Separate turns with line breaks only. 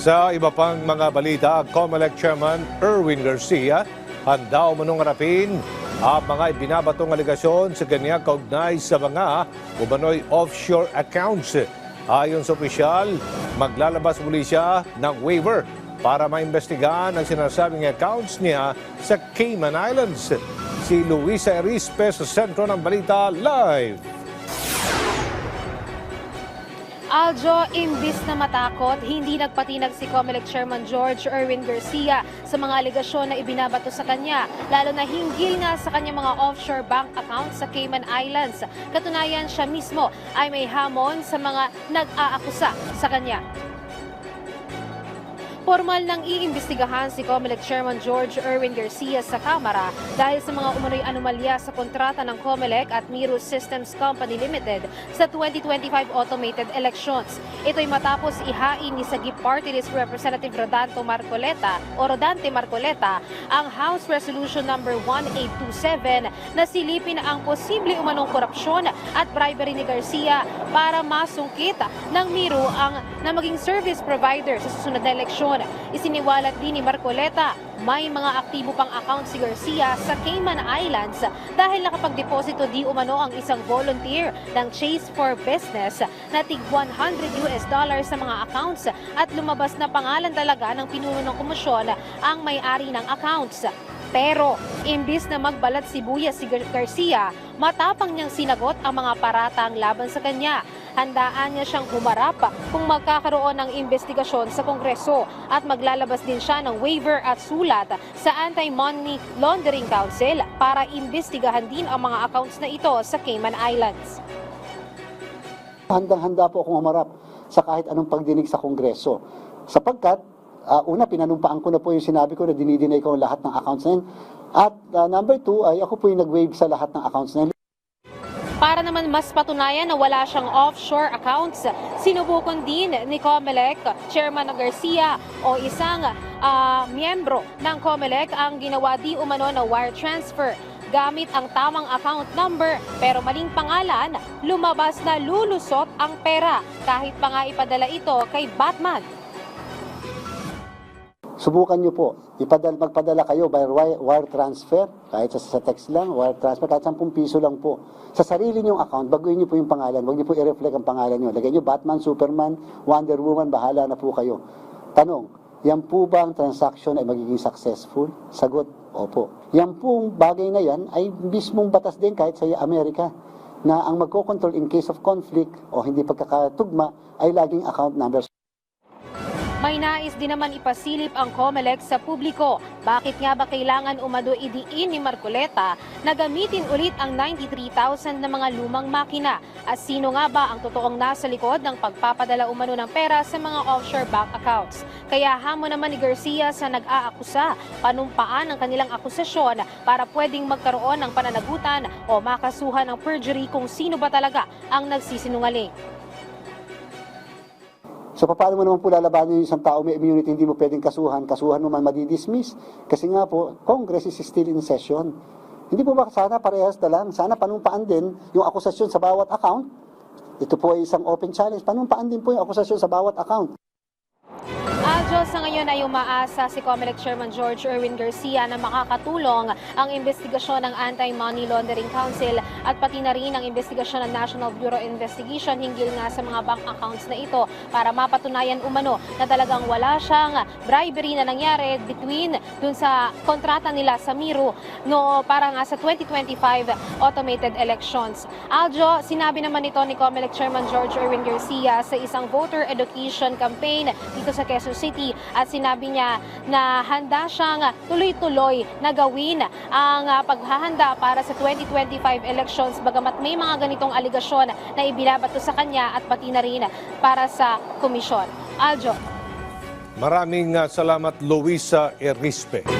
Sa iba pang mga balita, COMELEC Chairman Erwin Garcia handa umunong harapin ang mga ibinabatong aligasyon sa kanya kaugnay sa mga umano'y offshore accounts. Ayon sa opisyal, maglalabas muli siya ng waiver para maimbestigahan ang sinasabing accounts niya sa Cayman Islands. Si Luisa Erispe sa sentro ng balita live.
Aljo, imbis na matakot, hindi nagpatinag si COMELEC Chairman George Erwin Garcia sa mga alegasyon na ibinabato sa kanya, lalo na hinggil nga sa kanyang mga offshore bank accounts sa Cayman Islands. Katunayan siya mismo ay may hamon sa mga nag-aakusa sa kanya. Formal nang iimbestigahan si COMELEC Chairman George Erwin Garcia sa Kamara dahil sa mga umano'y anomalya sa kontrata ng COMELEC at Miro Systems Company Limited sa 2025 automated elections. Ito'y matapos ihain ni Sagip Party Representative Rodanto Marcoleta o Rodante Marcoleta ang House Resolution number 1827 na silipin ang posible umanong korupsyon at bribery ni Garcia para masungkit ng Miro ang na maging service provider sa susunod na eleksyon. Isiniwalat din ni Marcoleta may mga aktibo pang account si Garcia sa Cayman Islands dahil nakapagdeposito di umano ang isang volunteer ng Chase for Business na tig 100 US dollars sa mga accounts at lumabas na pangalan talaga ng pinuno ng komisyon ang may-ari ng accounts. Pero, imbis na magbalat sibuyas si Gar- Garcia, matapang niyang sinagot ang mga paratang laban sa kanya. Handaan niya siyang humarap kung magkakaroon ng investigasyon sa Kongreso at maglalabas din siya ng waiver at sulat sa Anti-Money Laundering Council para imbestigahan din ang mga accounts na ito sa Cayman Islands.
Handang-handa po akong umarap sa kahit anong pagdinig sa Kongreso. Sapagkat, ah, una, pinanumpaan ko na po yung sinabi ko na dinidinay ko ang lahat ng accounts na yun. At ah, number two, ay ako po yung nag-waive sa lahat ng accounts na yun.
Para naman mas patunayan na wala siyang offshore accounts, sinubukan din ni COMELEC, Chairman Garcia o isang ah, miyembro ng COMELEC ang ginawa di umano na wire transfer gamit ang tamang account number pero maling pangalan, lumabas na lulusot ang pera kahit pa nga ipadala ito kay Batman.
Subukan nyo po, ipadal, magpadala kayo by wire, transfer, kahit sa, sa text lang, wire transfer, kahit 10 piso lang po. Sa sarili nyong account, baguhin nyo po yung pangalan, huwag nyo po i-reflect ang pangalan nyo. Lagyan nyo Batman, Superman, Wonder Woman, bahala na po kayo. Tanong, yan po ba ang transaction ay magiging successful? Sagot, opo. Yan pong bagay na yan ay mismong batas din kahit sa Amerika na ang magkocontrol in case of conflict o hindi pagkakatugma ay laging account numbers.
May nais din naman ipasilip ang COMELEC sa publiko. Bakit nga ba kailangan umado idiin ni Marcoleta na gamitin ulit ang 93,000 na mga lumang makina? At sino nga ba ang totoong nasa likod ng pagpapadala umano ng pera sa mga offshore bank accounts? Kaya hamon naman ni Garcia sa nag-aakusa, panumpaan ang kanilang akusasyon para pwedeng magkaroon ng pananagutan o makasuhan ng perjury kung sino ba talaga ang nagsisinungaling.
So paano mo naman po lalabanan yung isang tao may immunity, hindi mo pwedeng kasuhan, kasuhan mo man madidismiss. Kasi nga po, Congress is still in session. Hindi po ba sana parehas na lang? Sana panumpaan din yung akusasyon sa bawat account. Ito po ay isang open challenge. Panumpaan din po yung akusasyon sa bawat account.
Aljo, sa ngayon ay umaasa si COMELEC Chairman George Erwin Garcia na makakatulong ang investigasyon ng Anti-Money Laundering Council at pati na rin ang investigasyon ng National Bureau of Investigation hinggil nga sa mga bank accounts na ito para mapatunayan umano na talagang wala siyang bribery na nangyari between dun sa kontrata nila sa Miro no, para nga sa 2025 automated elections. Aljo, sinabi naman ito ni COMELEC Chairman George Erwin Garcia sa isang voter education campaign dito sa Quezon City at sinabi niya na handa siyang tuloy-tuloy na gawin ang ah, paghahanda para sa 2025 elections bagamat may mga ganitong aligasyon na ibinabato sa kanya at pati na rin para sa komisyon. Aljo.
Maraming uh, salamat Luisa Erispe.